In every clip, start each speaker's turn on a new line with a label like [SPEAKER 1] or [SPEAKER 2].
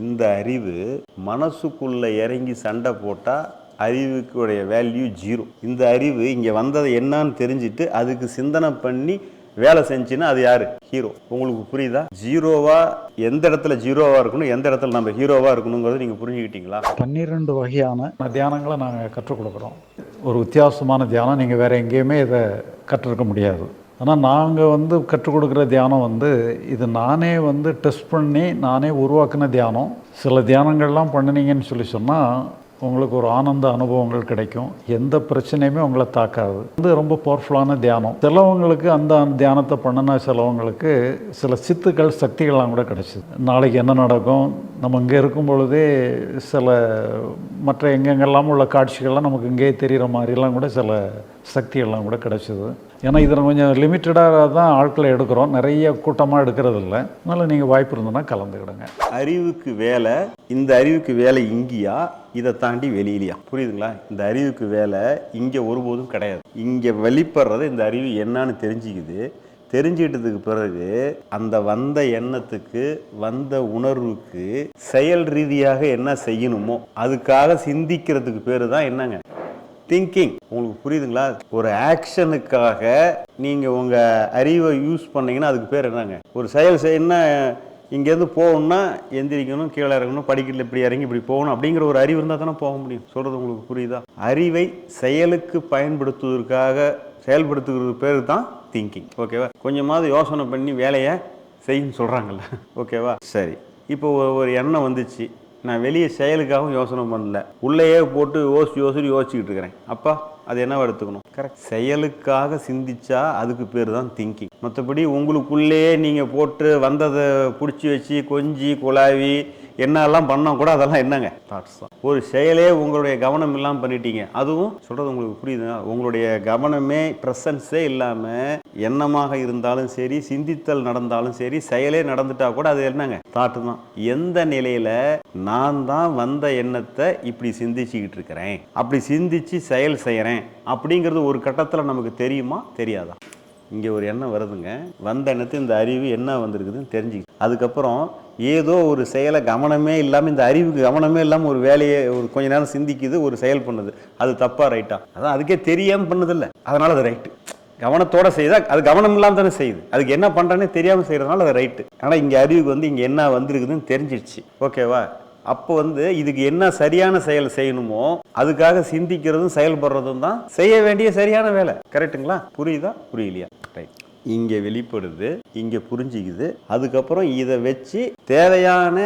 [SPEAKER 1] இந்த அறிவு மனசுக்குள்ளே இறங்கி சண்டை போட்டால் அறிவுக்குடைய வேல்யூ ஜீரோ இந்த அறிவு இங்கே வந்தது என்னன்னு தெரிஞ்சுட்டு அதுக்கு சிந்தனை பண்ணி வேலை செஞ்சுன்னா அது யாரு? ஹீரோ உங்களுக்கு புரியுதா? ஜீரோவா எந்த இடத்துல ஜீரோவா இருக்கணும் எந்த இடத்துல நம்ம ஹீரோவா இருக்கணுங்கிறத நீங்க புரிஞ்சுக்கிட்டீங்களா?
[SPEAKER 2] பன்னிரெண்டு வகையான தியானங்களை நாங்கள் கற்றுக் கொடுக்குறோம். ஒரு வித்தியாசமான தியானம் நீங்கள் வேறு எங்கேயுமே இதை கற்றுருக்க முடியாது. ஆனால் நாங்கள் வந்து கற்றுக் கொடுக்குற தியானம் வந்து இது நானே வந்து டெஸ்ட் பண்ணி நானே உருவாக்கின தியானம். சில தியானங்கள்லாம் பண்ணினீங்கன்னு சொல்லி சொன்னால் உங்களுக்கு ஒரு ஆனந்த அனுபவங்கள் கிடைக்கும். எந்த பிரச்சனையுமே உங்களை தாக்காது. வந்து ரொம்ப பவர்ஃபுல்லான தியானம். சிலவங்களுக்கு அந்த தியானத்தை பண்ணின சிலவங்களுக்கு சில சித்துக்கள் சக்திகள்லாம் கூட கிடைச்சிது. நாளைக்கு என்ன நடக்கும்? நம்ம இங்கே இருக்கும் பொழுதே சில மற்ற எங்கெங்கெல்லாம் உள்ள காட்சிகள்லாம் நமக்கு இங்கேயே தெரிகிற மாதிரிலாம் கூட சில சக்திகள்லாம் கூட கிடைச்சிது. ஏன்னா இதில் கொஞ்சம் லிமிட்டடாக தான் ஆட்களை எடுக்கிறோம். நிறைய கூட்டமாக எடுக்கிறது இல்லை அதனால் நீங்கள் வாய்ப்பு இருந்ததுன்னா கலந்துக்கிடுங்க.
[SPEAKER 1] அறிவுக்கு வேலை இந்த அறிவுக்கு வேலை இங்கேயா? இதை தாண்டி வெளியிலையா? புரியுதுங்களா? இந்த அறிவுக்கு வேலை இங்கே ஒருபோதும் கிடையாது. இங்கே வெளிப்படுறது இந்த அறிவு என்னன்னு தெரிஞ்சுக்குது. தெரிஞ்சுக்கிட்டதுக்கு பிறகு அந்த வந்த எண்ணத்துக்கு வந்த உணர்வுக்கு செயல் ரீதியாக என்ன செய்யணுமோ அதுக்காக சிந்திக்கிறதுக்கு பேர் தான் என்னங்க? திங்கிங் உங்களுக்கு புரியுதுங்களா? ஒரு ஆக்ஷனுக்காக நீங்கள் உங்கள் அறிவை யூஸ் பண்ணீங்கன்னா அதுக்கு பேர் என்னங்க? ஒரு செயல் செய்யணும்னா இங்கேருந்து போகணும்னா எந்திரிக்கணும் கீழே இறங்கணும் படிக்கட்டில் இப்படி இறங்கி இப்படி போகணும் அப்படிங்கிற ஒரு அறிவு இருந்தால் தானே போக முடியும். சொல்கிறது உங்களுக்கு புரியுதா? அறிவை செயலுக்கு பயன்படுத்துவதற்காக செயல்படுத்துகிறது பேர் தான் திங்கிங் ஓகேவா? கொஞ்சமாவது யோசனை பண்ணி வேலையை செய்யுன்னு சொல்கிறாங்கல்ல ஓகேவா? சரி. இப்போ ஒரு எண்ணம் வந்துச்சு. நான் வெளியே செயலுக்காகவும் யோசனை பண்ணல. உள்ளேயே போட்டு யோசிச்சு யோசிச்சு யோசிச்சுக்கிட்டு இருக்கிறேன். அப்பா அது என்னவா எடுத்துக்கணும்? கரெக்ட் செயலுக்காக சிந்திச்சா அதுக்கு பேர் தான் திங்கிங் மற்றபடி உங்களுக்குள்ளேயே நீங்கள் போட்டு வந்ததை பிடிச்சி வச்சு கொஞ்சி குழாவி என்னெல்லாம் பண்ணோம் கூட அதெல்லாம் என்னங்க? தாட்ஸ் தான். ஒரு செயலே உங்களுடைய கவனம் இல்லாமல் பண்ணிட்டீங்க. அதுவும் சொல்கிறது உங்களுக்கு புரியுதுங்க உங்களுடைய கவனமே ப்ரெசன்ஸே இல்லாமல் எண்ணமாக இருந்தாலும் சரி சிந்தித்தல் நடந்தாலும் சரி செயலே நடந்துட்டா கூட அது என்னங்க? தாட்டு தான். எந்த நிலையில் நான் தான் வந்த எண்ணத்தை இப்படி சிந்திச்சுக்கிட்டு இருக்கிறேன் அப்படி சிந்திச்சு செயல் செய்கிறேன் அப்படிங்கிறது ஒரு கட்டத்தில் நமக்கு தெரியுமா? தெரியாதா? இங்கே ஒரு எண்ணம் வருதுங்க. வந்த எண்ணத்து இந்த அறிவு என்ன வந்திருக்குதுன்னு தெரிஞ்சுக்கிது அதுக்கப்புறம் ஏதோ ஒரு செயலை கவனமே இல்லாமல் இந்த அறிவுக்கு கவனமே இல்லாமல் ஒரு வேலையை ஒரு கொஞ்ச நேரம் சிந்திக்குது ஒரு செயல் பண்ணுது. அது தப்பாக ரைட்டா? அதான் அதுக்கே தெரியாமல் பண்ணதில்லை. அதனால் அது ரைட்டு. கவனத்தோடு செய்தால் அது கவனம் இல்லாமல் தானே செய்யுது. அதுக்கு என்ன பண்ணுறேன்னு தெரியாமல் செய்கிறதுனால அது ரைட்டு ஆனால் இங்கே அறிவுக்கு வந்து இங்கே என்ன வந்திருக்குதுன்னு தெரிஞ்சிடுச்சு ஓகேவா அப்போ வந்து இதுக்கு என்ன சரியான செயல் செய்யணுமோ அதுக்காக சிந்திக்கிறதும் செயல்படுறதும் தான் செய்ய வேண்டிய சரியான வேலை. கரெக்ட்டுங்களா புரியுதா? புரியலையா? இங்கே வெளிப்படுது இங்கே புரிஞ்சிக்குது. அதுக்கப்புறம் இதை வச்சு தேவையான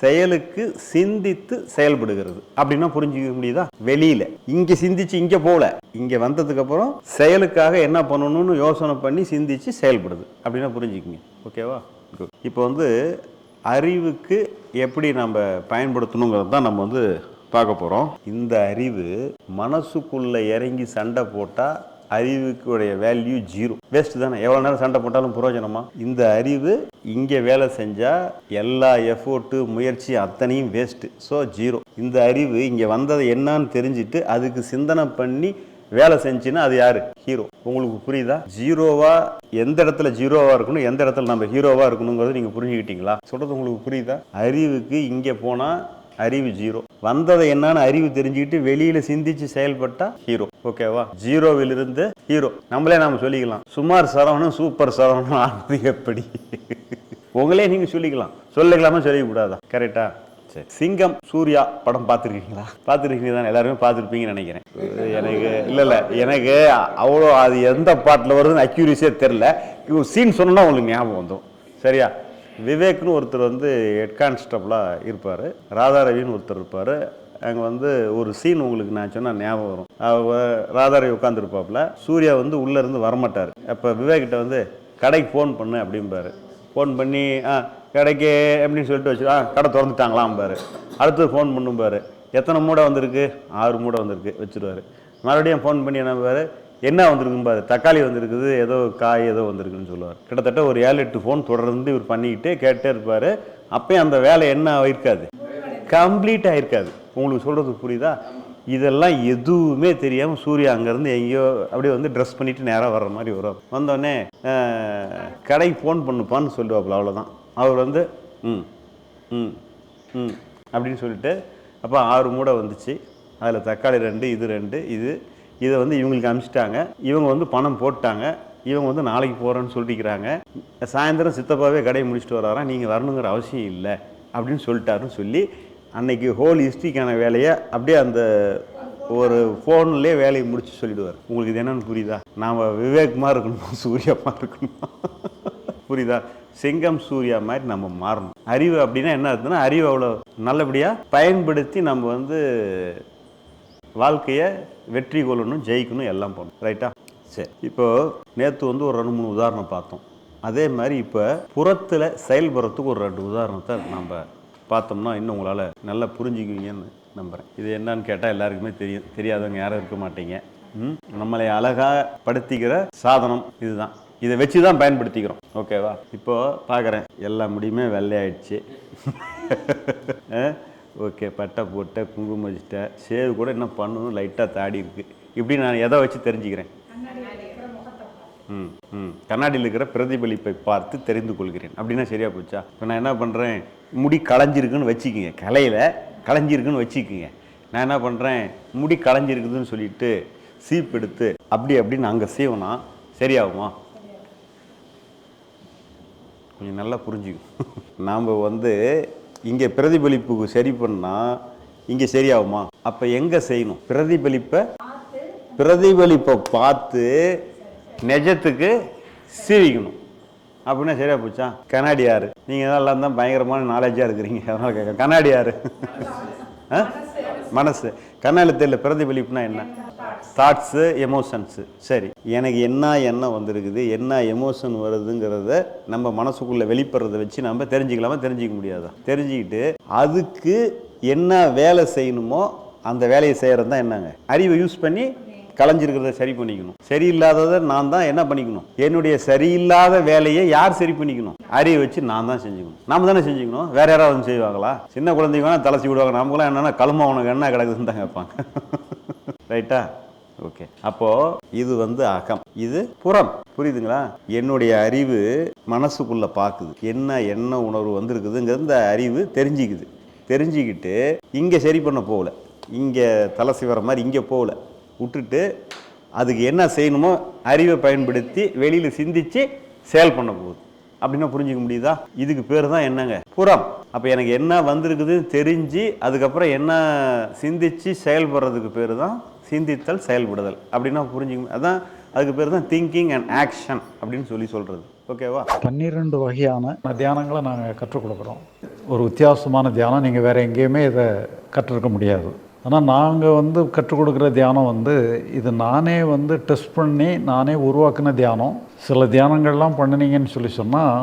[SPEAKER 1] செயலுக்கு சிந்தித்து செயல்படுகிறது. அப்படின்னா புரிஞ்சுக்க முடியுதா? வெளியில. இங்க சிந்திச்சு இங்க போகல இங்க வந்ததுக்கு அப்புறம் செயலுக்காக என்ன பண்ணணும்னு யோசனை பண்ணி சிந்திச்சு செயல்படுது. அப்படின்னா புரிஞ்சுக்குங்க. ஓகேவா? இப்போ வந்து அறிவுக்கு எப்படி நம்ம பயன்படுத்தணுங்கிறது தான் நம்ம வந்து பார்க்க போகிறோம் இந்த அறிவு மனசுக்குள்ளே இறங்கி சண்டை போட்டால் அறிவுக்குடைய வேல்யூ ஜீரோ வேஸ்ட் தானே. எவ்வளோ நேரம் சண்டை போட்டாலும் புரோஜனமா? இந்த அறிவு இங்கே வேலை செஞ்சால் எல்லா எஃபோர்ட்டு முயற்சி அத்தனையும் வேஸ்ட்டு ஸோ ஜீரோ இந்த அறிவு இங்கே வந்தது என்னன்னு தெரிஞ்சுட்டு அதுக்கு சிந்தனை பண்ணி வேலை செஞ்சுன்னா அது யாரு? ஹீரோ உங்களுக்கு புரியுதா? ஜீரோவா எந்த இடத்துல ஜீரோவா இருக்கணும் எந்த இடத்துல நம்ம ஹீரோவா இருக்கணுங்கிறது நீங்க புரிஞ்சுக்கிட்டீங்களா? சொல்றது உங்களுக்கு புரியுதா? அறிவுக்கு இங்க போனா அறிவு ஜீரோ. வந்ததை என்னன்னு அறிவு தெரிஞ்சுக்கிட்டு வெளியில சிந்திச்சு செயல்பட்டா ஹீரோ. ஓகேவா? ஜீரோவிலிருந்து ஹீரோ. நம்மளே நாம சொல்லிக்கலாம். சுமார் சரவணன் சூப்பர் சரவணன் ஆனது எப்படி? உங்களே நீங்க சொல்லிக்கலாம். சொல்லிக்கலாமா சொல்லிக்கூடாதா? கரெக்டா சரி. சிங்கம் சூர்யா படம் பார்த்துருக்கீங்களா? பார்த்துருக்கீங்க தான் எல்லாருமே பார்த்துருப்பீங்கன்னு நினைக்கிறேன். எனக்கு இல்லை இல்லை. எனக்கு அவ்வளோ அது எந்த பாட்டில் வருதுன்னு அக்யூரிஸே தெரில சீன் சொன்னால் உங்களுக்கு ஞாபகம் வந்துடும் சரியா? விவேக்னு ஒருத்தர் வந்து ஹெட் கான்ஸ்டபிளாக இருப்பார். ராதாரவின்னு ஒருத்தர் இருப்பார். அங்கே வந்து ஒரு சீன் உங்களுக்கு நான் சொன்னால் ஞாபகம் வரும். ராதாரவி உட்காந்துருப்பாப்புல சூர்யா வந்து உள்ளேருந்து வரமாட்டார். அப்போ விவேக்கிட்ட வந்து கடைக்கு ஃபோன் பண்ணு அப்படிம்பாரு. ஃபோன் பண்ணி ஆ கடைக்கு அப்படின்னு சொல்லிட்டு வச்சு ஆ கடை திறந்துட்டாங்களாம்பாரு. அடுத்து ஃபோன் பண்ணும்பார். எத்தனை மூடை வந்திருக்கு? ஆறு மூடை வந்திருக்கு வச்சுருவார். மறுபடியும் ஃபோன் பண்ணி என்ன பாரு தக்காளி வந்திருக்குது ஏதோ காய் ஏதோ வந்திருக்குன்னு சொல்லுவார். கிட்டத்தட்ட ஒரு ஏழு எட்டு ஃபோன் தொடர்ந்து இவர் பண்ணிக்கிட்டே கேட்டே இருப்பார். அப்பயும் அந்த வேலை என்ன ஆகிருக்காது கம்ப்ளீட் ஆகிருக்காது உங்களுக்கு சொல்கிறது புரியுதா? இதெல்லாம் எதுவுமே தெரியாமல் சூர்யா அங்கேருந்து எங்கேயோ அப்படியே வந்து ட்ரெஸ் பண்ணிவிட்டு நேராக வர்ற மாதிரி வரும் வந்தோடனே கடைக்கு ஃபோன் பண்ணுப்பான்னு சொல்லுவாப்புல அவ்வளோதான் அவர் வந்து ம் ம் ம் அப்படின்னு சொல்லிட்டு அப்போ ஆறு மூடை வந்துச்சு. அதில் தக்காளி ரெண்டு இது ரெண்டு இது இதை வந்து இவங்களுக்கு அனுப்பிச்சிட்டாங்க இவங்க வந்து பணம் போட்டாங்க. இவங்க வந்து நாளைக்கு போகிறேன்னு சொல்லிக்கிறாங்க சாயந்தரம் சித்தப்பாவே கடையை முடிச்சுட்டு வராராம் நீங்கள் வரணுங்கிற அவசியம் இல்லை. அப்படின்னு சொல்லிட்டாருன்னு சொல்லி அன்னைக்கு ஹோல் ஹிஸ்ட்ரிக்கான வேலையை அப்படியே அந்த ஒரு ஃபோன்லேயே வேலையை முடிச்சு சொல்லிடுவார். உங்களுக்கு இது என்னன்னு புரியுதா? நாம் விவேக்மா இருக்கணுமா? சூர்யாமா இருக்கணுமா? புரியுதா? சிங்கம் சூர்யா மாதிரி நம்ம மாறணும். அறிவு அப்படின்னா என்ன அர்த்தம்னா அறிவு அவ்வளோ நல்லபடியாக பயன்படுத்தி நம்ம வந்து வாழ்க்கையை வெற்றி கொள்ளணும் ஜெயிக்கணும் எல்லாம் பண்ணணும் ரைட்டா சரி. இப்போது நேற்று வந்து ஒரு ரெண்டு மூணு உதாரணம் பார்த்தோம். அதே மாதிரி இப்போ புறத்தில் செயல்படுறதுக்கு ஒரு ரெண்டு உதாரணத்தை நம்ம பார்த்தோம்னா இன்னும் உங்களால் நல்லா புரிஞ்சுக்குவீங்கன்னு நம்புகிறேன் இது என்னன்னு கேட்டால் எல்லாருக்குமே தெரியும் தெரியாதவங்க யாரும் இருக்க மாட்டீங்க. நம்மளை அழகாக படுத்திக்கிற சாதனம் இதுதான். இதை வச்சு தான் பயன்படுத்திக்கிறோம் ஓகேவா இப்போ பார்க்குறேன் எல்லா முடியுமே வெள்ளையாயிடுச்சு. ஓகே பட்டை போட்ட குங்குமம் வச்சுட்டேன் சேவு கூட என்ன பண்ணணும் லைட்டாக தாடி இருக்குது இப்படி நான் எதை வச்சு தெரிஞ்சுக்கிறேன்? ம் ம். கண்ணாடியில் இருக்கிற பிரதிபலிப்பை பார்த்து தெரிந்து கொள்கிறேன். அப்படின்னா சரியா போச்சா? இப்போ நான் என்ன பண்ணுறேன் முடி களைஞ்சிருக்குன்னு வச்சுக்கிங்க. கலையில் களைஞ்சிருக்குன்னு வச்சுக்கிங்க. நான் என்ன பண்ணுறேன் முடி களைஞ்சிருக்குதுன்னு சொல்லிட்டு சீப் எடுத்து அப்படி அப்படின்னு அங்கே சீவனா சரியாகுமா? கொஞ்சம் நல்லா புரிஞ்சுக்கும் நாம் வந்து இங்கே பிரதிபலிப்புக்கு சரி பண்ணால் இங்கே சரியாகுமா? அப்போ எங்கே செய்யணும்? பிரதிபலிப்பை பிரதிபலிப்பை பார்த்து நெஜத்துக்கு சீவிக்கணும் அப்படின்னா சரியா போச்சா? கண்ணாடி நீங்கள் எல்லாம் தான் பயங்கரமான நாலேஜாக இருக்கிறீங்க. அதனால் கேட்க கண்ணாடி ஆ? மனசு. கண்ணாடி தெரியல பிரதிபலிப்புனா என்ன? தாட்ஸு எமோஷன்ஸு சரி எனக்கு என்ன எண்ணம் வந்திருக்குது என்ன எமோஷன் வருதுங்கிறத நம்ம மனசுக்குள்ளே வெளிப்படுறத வச்சு நம்ம தெரிஞ்சுக்கலாமா தெரிஞ்சிக்க முடியாதா? தெரிஞ்சுக்கிட்டு அதுக்கு என்ன வேலை செய்யணுமோ அந்த வேலையை செய்கிறது தான் என்னங்க? அறிவை யூஸ் பண்ணி கலைஞ்சிருக்கிறத சரி பண்ணிக்கணும். சரியில்லாததை நான் தான் என்ன பண்ணிக்கணும்? என்னுடைய சரியில்லாத வேலையை யார் சரி பண்ணிக்கணும்? அறிவை வச்சு நான் தான் செஞ்சுக்கணும். நாம தானே செஞ்சுக்கணும்? வேற யாராவது செய்வாங்களா? சின்ன குழந்தைங்க வேணா தலைச்சி விடுவாங்க. நமக்குலாம் என்னன்னா கழும உனக்கு என்ன கிடக்குதுன்னு தான் கேட்பாங்க. ரைட்டா ஓகே. அப்போ இது வந்து அகம். இது புறம். புரியுதுங்களா? என்னுடைய அறிவு மனசுக்குள்ள பார்க்குது என்ன என்ன உணர்வு வந்திருக்குதுங்கிற இந்த அறிவு தெரிஞ்சுக்குது. தெரிஞ்சுக்கிட்டு இங்கே சரி பண்ண போகல. இங்கே தலை சிவர மாதிரி இங்கே போகல. விட்டுட்டு அதுக்கு என்ன செய்யணுமோ அறிவை பயன்படுத்தி வெளியில் சிந்தித்து செயல் பண்ண போகுது. அப்படின்னா புரிஞ்சுக்க முடியுதா? இதுக்கு பேர் தான் என்னங்க? புறம். அப்போ எனக்கு என்ன வந்திருக்குதுன்னு தெரிஞ்சு அதுக்கப்புறம் என்ன சிந்திச்சு செயல்படுறதுக்கு பேர் தான் சிந்தித்தல் செயல்படுதல். அப்படின்னா புரிஞ்சுக்க அதான் அதுக்கு பேர் தான் திங்கிங் அண்ட் ஆக்ஷன் அப்படின்னு சொல்லி சொல்கிறது ஓகேவா
[SPEAKER 2] பன்னிரெண்டு வகையான தியானங்களை நாங்கள் கற்றுக் கொடுக்குறோம். ஒரு வித்தியாசமான தியானம். நீங்கள் வேறு எங்கேயுமே இதை கற்றுருக்க முடியாது. ஆனால் நாங்கள் வந்து கற்றுக் கொடுக்குற தியானம் வந்து இது நானே வந்து டெஸ்ட் பண்ணி நானே உருவாக்கின தியானம். சில தியானங்கள்லாம் பண்ணினீங்கன்னு சொல்லி சொன்னால்